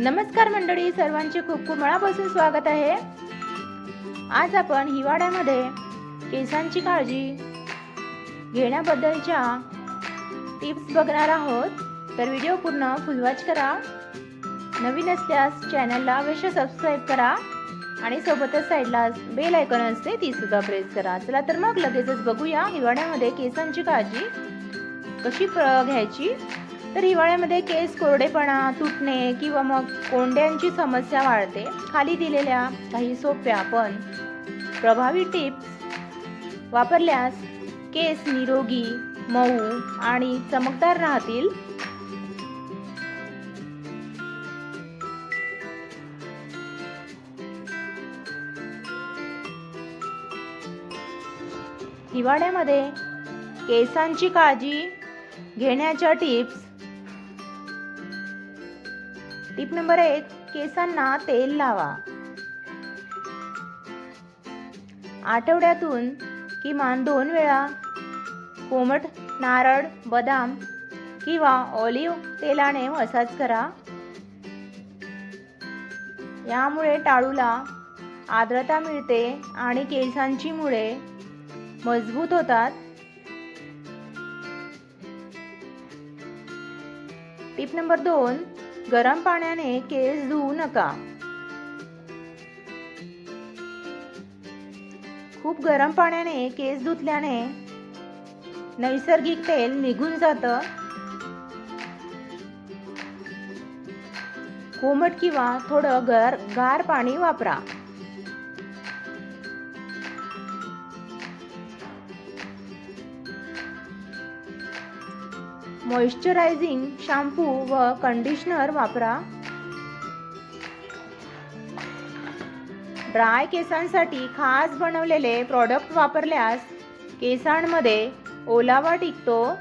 नमस्कार मंडळी सर्वांचे खूप खूप मनापासून स्वागत आहे. आज आपण हिवाळ्यामध्ये केसांची काळजी घेण्याबद्दलच्या टिप्स बघणार आहोत. तर व्हिडिओ पूर्ण फुलवाच करा. नवीन असल्यास चॅनलला अवश्य सबस्क्राईब करा आणि सोबतच साईडला बेल आयकॉन असते ती सुद्धा प्रेस करा. चला तर मग लगेचच बघूया हिवाळ्यामध्ये केसांची काळजी कशी प्र- घ्यायची. तर हिवाळ्यामध्ये केस कोरडेपणा तुटणे किंवा मग कोंड्यांची समस्या वाढते. खाली दिलेल्या काही सोप्या पण प्रभावी टिप्स वापरल्यास केस निरोगी मऊ आणि चमकदार राहतील. हिवाळ्यामध्ये केसांची काळजी घेण्याच्या टिप्स टिप नंबर एक केसांना तेल लावा. आठवड्यातून किमान दोन वेळा कोमट नारळ बदाम किंवा ऑलिव्ह तेलाने मसाज करा. यामुळे टाळूला आर्द्रता मिळते आणि केसांची मुळे मजबूत होतात. टिप नंबर दोन गरम पाण्याने केस धुवू नका. खूप गरम पाण्याने केस धुतल्याने नैसर्गिक तेल निघून जातं. कोमट किंवा थोडं गर गार पाणी वापरा. मॉइश्चरायझिंग शॅम्पू व कंडिशनर वापरा. ड्राय केसांसाठी खास बनवलेले प्रॉडक्ट वापरल्यास केसांमध्ये ओलावा टिकतो.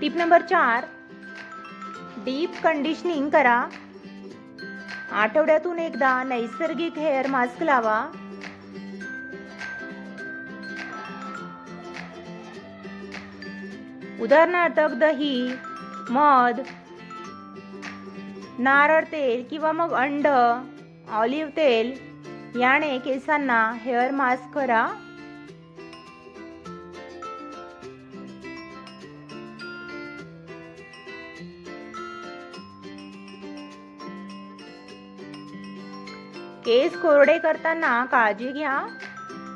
टिप नंबर चार डीप कंडिशनिंग करा. आठवड्यातून एकदा नैसर्गिक हेअर मास्क लावा. उदाहरणार्थ दही मध नारळ तेल किंवा मग अंड ऑलिव्ह तेल याने केसांना हेअर मास्क करा. केस कोरडे करताना काळजी घ्या.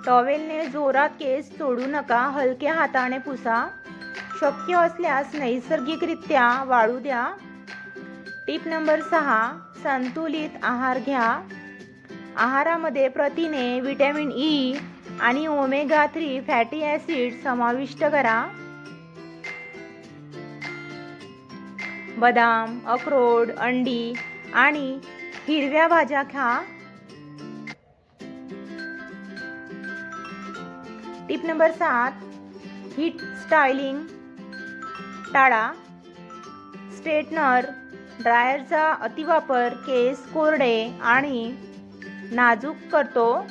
टॉवेलने जोरात केस सोडू नका. हलक्या हाताने पुसा. शक्य असल्यास नैसर्गिकरित्या वाळू द्या. टिप नंबर सहा संतुलित आहार घ्या. आहारामध्ये प्रथिने व्हिटॅमिन ई e आणि ओमेगा थ्री फॅटी ॲसिड समाविष्ट करा. बदाम अक्रोड अंडी आणि हिरव्या भाज्या खा. टिप नंबर सात हीट स्टायलिंग टाळा. स्ट्रेटनर ड्रायरचा अतिवापर केस कोरडे आणि नाजूक करतो.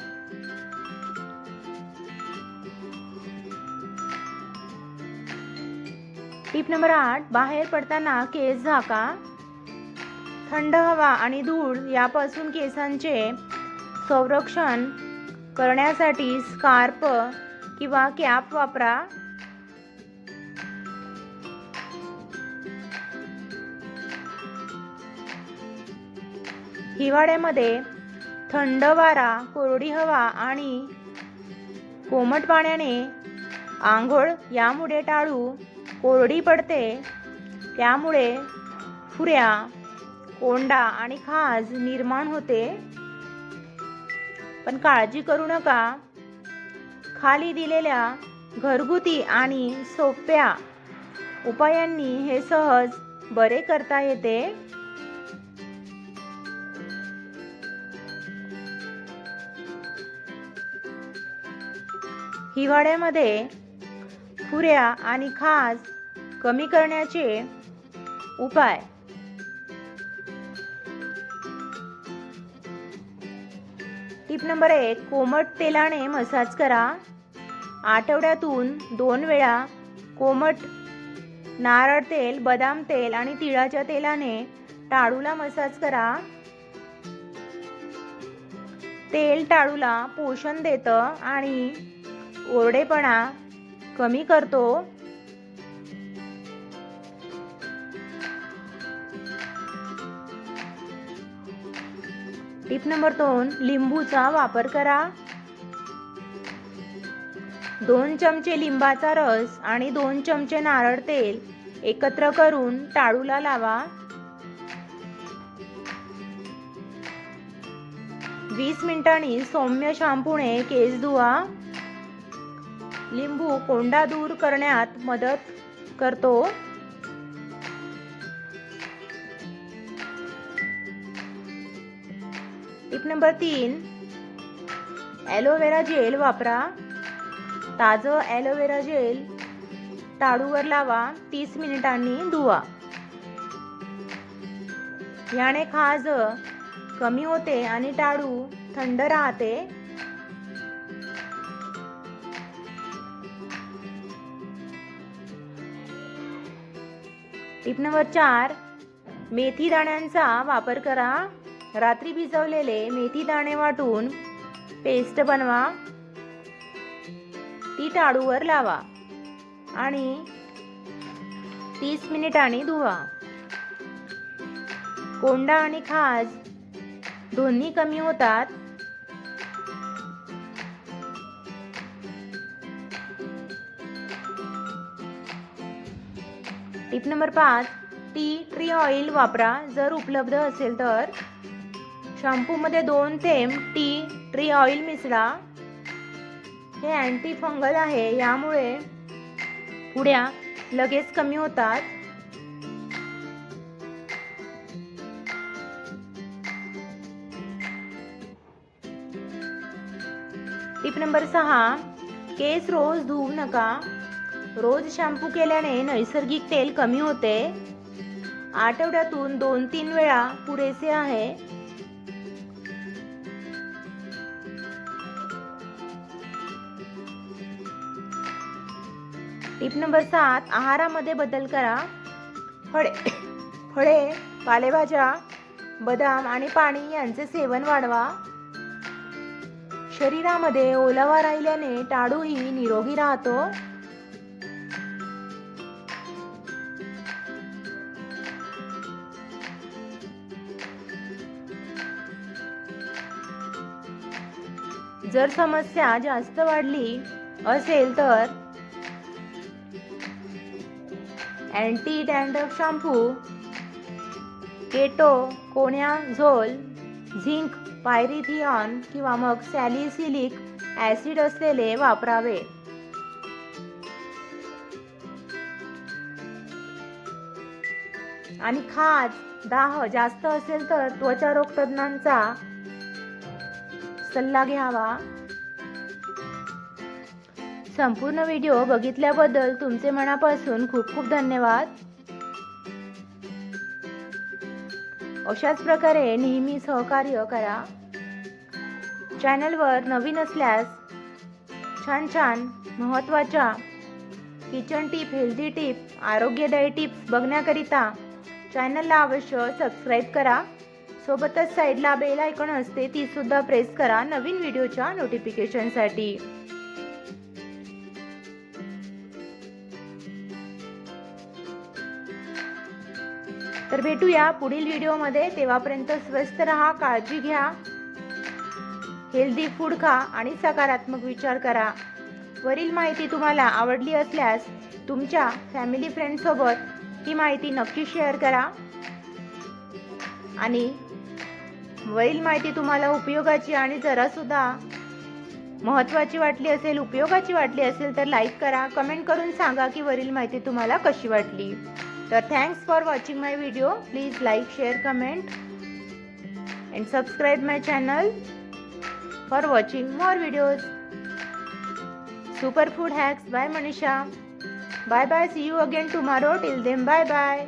टिप नंबर आठ बाहेर पडताना केस झाका. थंड हवा आणि धूळ यापासून केसांचे संरक्षण करण्यासाठी स्कार्प किंवा कॅप वापरा. हिवाळ्यामध्ये थंड वारा कोरडी हवा आणि कोमट पाण्याने आंघोळ यामुळे टाळू कोरडी पडते. त्यामुळे फुऱ्या कोंडा आणि खाज निर्माण होते. पण काळजी करू नका. खाली दिलेल्या घरगुती आणि सोप्या उपायांनी हे सहज बरे करता येते. हिवाळ्यामध्ये खुऱ्या आणि खाज कमी करण्याचे उपाय. टिप नंबर एक कोमट तेलाने मसाज करा. आठवड्यातून दोन वेळा कोमट नारळ तेल बदाम तेल आणि तिळाच्या तेलाने टाळूला मसाज करा. तेल टाळूला पोषण देतं आणि ओरडेपणा कमी करतो. टिप नंबर दोन लिंबूचा वापर करा. दोन चमचे लिंबाचा रस आणि दोन चमचे नारळ तेल एकत्र करून टाळूला लावा. वीस मिनिटांनी सौम्य शॅम्पूने केस धुवा. लिंबू कोंडा दूर करण्यात मदत करतो. टिप नंबर तीन. ॲलोवेरा जेल वापरा. ताजं ॲलोवेरा जेल टाळूवर लावा. तीस मिनिटांनी धुवा. याने खाज कमी होते आणि टाळू थंड राहते. टिप नंबर चार मेथी दाण्यांचा वापर करा. रात्री भिजवलेले मेथी दाणे वाटून पेस्ट बनवा. ती टाळूवर लावा आणि तीस मिनिटांनी धुवा. कोंडा आणि खाज दोन्ही कमी होतात. टिप नंबर पाच टी ट्री ऑइल वापरा. जर उपलब्ध असेल तर. शॅम्पूमध्ये दोन थेंब टी ट्री ऑइल मिसळा. हे अँटी फंगल आहे. यामुळे पुड्या लगेच कमी होतात. टिप नंबर सहा केस रोज धुवू नका. रोज शॅम्पू केल्याने नैसर्गिक तेल कमी होते. आठवड्यातून दोन तीन वेळा पुरेसे आहे. टिप नंबर सात आहारामध्ये बदल करा. फळे फळे पालेभाज्या बदाम आणि पाणी यांचे सेवन वाढवा. शरीरामध्ये ओलावा राहिल्याने टाळूही निरोगी राहतो. जर समस्या जास्त वाढली असेल तर अँटी डॅन्ड्रफ शॅम्पू केटो कोण्या झोल झिंक पायरिथियॉन किंवा मग सॅलिसिलिक ॲसिड असलेले वापरावे. आणि खाज दाह जास्त असेल तर त्वचारोग तज्ञांचा सल्ला घ्यावा. संपूर्ण व्हिडिओ बघितल्याबद्दल तुमचे मनापासून खूप खूप धन्यवाद. अशाच प्रकारे नेहमी सहकार्य करा. चॅनलवर नवीन असल्यास छान छान महत्त्वाच्या किचन टिप हेल्दी टिप आरोग्यदायी टिप्स बघण्याकरिता चॅनलला अवश्य सबस्क्राईब करा. सोबतच साईडला बेल आयकॉन असते ती सुद्धा प्रेस करा नवीन व्हिडिओच्या नोटिफिकेशनसाठी तर भेटूया पुढील व्हिडिओमध्ये. तेव्हापर्यंत स्वस्त रहा काळजी घ्या. हेल्दी फूड खा आणि सकारात्मक विचार करा. वरील माहिती तुम्हाला आवडली असल्यास तुमच्या फॅमिली फ्रेंडसोबत ही माहिती नक्की शेअर करा. आणि वरील माहिती तुम्हाला उपयोगाची आणि जरासुद्धा महत्त्वाची वाटली असेल उपयोगाची वाटली असेल तर लाईक करा कमेंट करून सांगा की वरील माहिती तुम्हाला कशी वाटली. तर thanks for watching my video please like share comment and subscribe my channel for watching more videos super food hacks bye Manisha bye bye see you again tomorrow till then bye bye